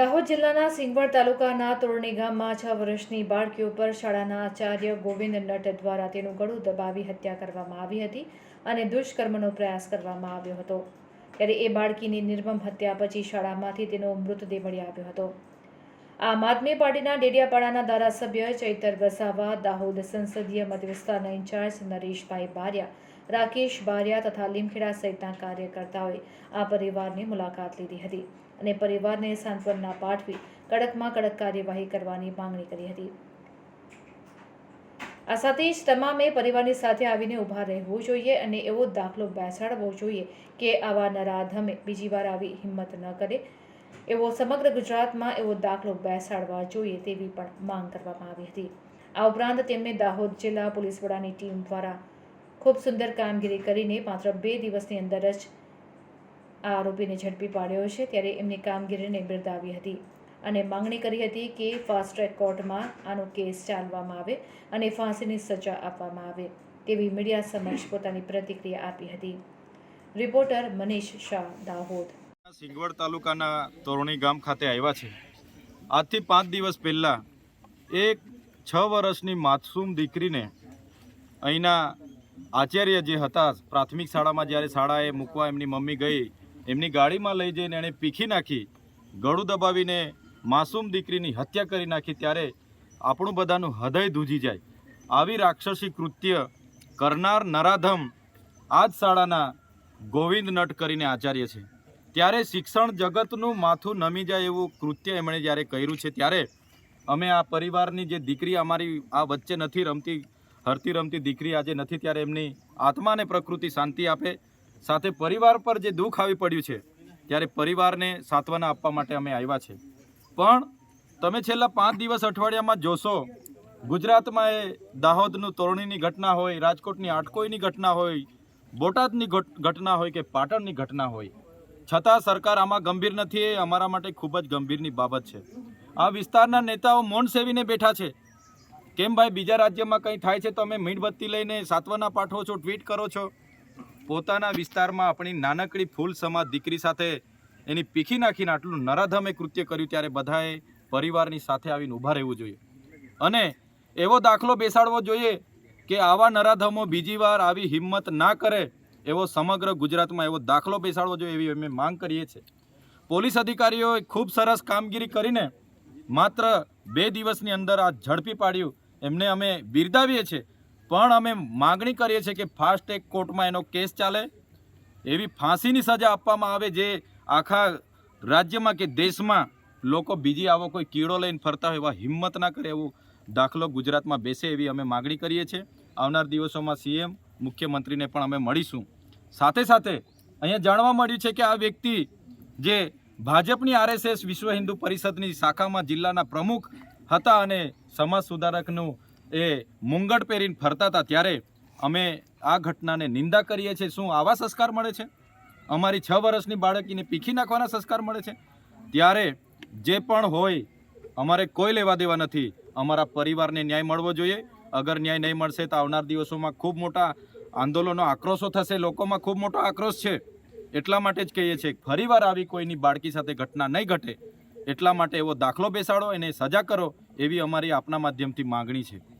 દાહોદ જિલ્લાના સિંગવડ તાલુકાના તોરણી ગામમાં છ વર્ષની બાળકી ઉપર શાળાના આચાર્ય ગોવિંદ નટ દ્વારા તેનું ગળું દબાવી હત્યા કરવામાં આવી હતી અને દુષ્કર્મનો પ્રયાસ કરવામાં આવ્યો હતો. ત્યારે એ બાળકીની નિર્મમ હત્યા પછી શાળામાંથી તેનો મૃતદેહ મળી આવ્યો હતો. આમ આદમી પાર્ટીના ડેડિયાપાડાના ધારાસભ્ય ચૈતર વસાવા દાહોદ સંસદીય મતવિસ્તારના ઇન્ચાર્જ નરેશભાઈ બારિયા રાકેશ બારિયા તથા લીમખેડા સહિતના કાર્યકર્તાઓએ આ પરિવારની મુલાકાત લીધી હતી અને પરિવારને સાંત્વના પાઠવી કડકમાં કડક કાર્યવાહી કરવાની માંગણી કરી હતી. આ સાથે જ તમામે પરિવારની સાથે આવીને ઊભા રહેવું જોઈએ અને એવો દાખલો બેસાડવો જોઈએ કે આવા નરાધમે બીજી વાર આવી હિંમત ન કરે. એવો સમગ્ર ગુજરાતમાં એવો દાખલો બેસાડવા જોઈએ તેવી પણ માંગ કરવામાં આવી હતી. આ ઉપરાંત તેમને દાહોદ જિલ્લા પોલીસ વડાની ટીમ દ્વારા ખૂબ સુંદર કામગીરી કરીને માત્ર બે દિવસની અંદર જ આ આરોપીને ઝડપી પાડ્યો છે, ત્યારે એમની કામગીરીને બિરદાવી હતી અને માંગણી કરી હતી કે ફાસ્ટ ટ્રેક કોર્ટમાં આનો કેસ ચાલવામાં આવે અને ફાંસીની સજા આપવામાં આવે, તેવી મીડિયા સમક્ષ પોતાની પ્રતિક્રિયા આપી હતી. રિપોર્ટર મનીષ શાહ, દાહોદ. સિંગવડ તાલુકાના તોરણી ગામ ખાતે આવ્યા છે. આજથી પાંચ દિવસ પહેલાં એક છ વર્ષની માસૂમ દીકરીને અહીંના આચાર્ય જે હતા, પ્રાથમિક શાળામાં જ્યારે શાળાએ મૂકવા એમની મમ્મી ગઈ, એમની ગાડીમાં લઈ જઈને એણે પીખી નાખી, ગળું દબાવીને માસૂમ દીકરીની હત્યા કરી નાખી ત્યારે આપણું બધાનું હૃદય ધૂજી જાય. આવી રાક્ષસી કૃત્ય કરનાર નરાધમ આ જ શાળાના ગોવિંદ નટ કરીને આચાર્ય છે. ત્યારે શિક્ષણ જગતનું માથું નમી જાય એવું કૃત્ય એમણે જ્યારે કર્યું છે, ત્યારે અમે આ પરિવારની જે દીકરી અમારી આ વચ્ચે નથી રમતી હરતી રમતી દીકરી આજે નથી ત્યારે એમની આત્માને પ્રકૃતિ શાંતિ આપે, સાથે પરિવાર પર જે દુઃખ આવી પડ્યું છે, ત્યારે પરિવારને સાંત્વના આપવા માટે અમે આવ્યા છે. પણ તમે છેલ્લા પાંચ દિવસ અઠવાડિયામાં જોશો, ગુજરાતમાં એ દાહોદનું તોરણીની ઘટના હોય, રાજકોટની આટકોઈની ઘટના હોય, બોટાદની ઘટના હોય કે પાટણની ઘટના હોય, છતાં સરકાર આમાં ગંભીર નથી, એ અમારા માટે ખૂબ જ ગંભીરની બાબત છે. આ વિસ્તારના નેતાઓ મૌન સેવીને બેઠા છે. કેમ ભાઈ, બીજા રાજ્યમાં કંઈ થાય છે તો અમે મીણબત્તી લઈને સાત્વના પાઠવો છો, ટ્વીટ કરો છો? પોતાના વિસ્તારમાં આપણી નાનકડી ફૂલ સમાજ દીકરી સાથે એની પીખી નાખીને આટલું નરાધમે કૃત્ય કર્યું ત્યારે બધાએ પરિવારની સાથે આવીને ઊભા રહેવું જોઈએ. અને એવો દાખલો બેસાડવો જોઈએ કે આવા નરાધમો બીજી વાર આવી હિંમત ના કરે એવો સમગ્ર ગુજરાતમાં એવો દાખલો બેસાડવો જોઈએ એવી અમે માંગ કરીએ છીએ. પોલીસ અધિકારીઓએ ખૂબ સરસ કામગીરી કરીને માત્ર બે દિવસની અંદર આ ઝડપી પાડ્યું. એમને અમે બિરદાવીએ છીએ. પણ અમે માગણી કરીએ છીએ કે ફાસ્ટ ટ્રેક કોર્ટમાં એનો કેસ ચાલે. એવી ફાંસીની સજા આપવામાં આવે જે આખા રાજ્યમાં કે દેશમાં લોકો બીજી આવો કોઈ કીડો લઈને ફરતા હોય એવા હિંમત ના કરે એવો દાખલો ગુજરાતમાં બેસે એવી અમે માગણી કરીએ છીએ. આવનાર દિવસોમાં સીએમ, મુખ્યમંત્રીને પણ અમે મળીશું. સાથે સાથે અહીંયા જાણવા મળ્યું છે કે આ વ્યક્તિ જે ભાજપની આરએસએસ વિશ્વ હિન્દુ પરિષદની શાખામાં જિલ્લાના પ્રમુખ હતા અને સમાજ સુધારકનું એ મુંગટ પહેરીને ફરતા હતા. ત્યારે અમે આ ઘટનાને નિંદા કરીએ છીએ. શું આવા સંસ્કાર મળે છે? અમારી છ વર્ષની બાળકીને પીખી નાખવાના સંસ્કાર મળે છે? ત્યારે જે પણ હોય, અમારે કોઈ લેવા દેવા નથી. અમારા પરિવારને ન્યાય મળવો જોઈએ. અગર ન્યાય નહીં મળશે તો આવનાર દિવસોમાં ખૂબ મોટા આંદોલનો આક્રોશો થશે. લોકોમાં ખૂબ મોટો આક્રોશ છે. એટલા માટે જ કહીએ છીએ ફરીવાર આવી કોઈની બાળકી સાથે ઘટના નહીં ઘટે. એટલા માટે એવો દાખલો બેસાડો એને સજા કરો એવી અમારી આપના માધ્યમથી માગણી છે.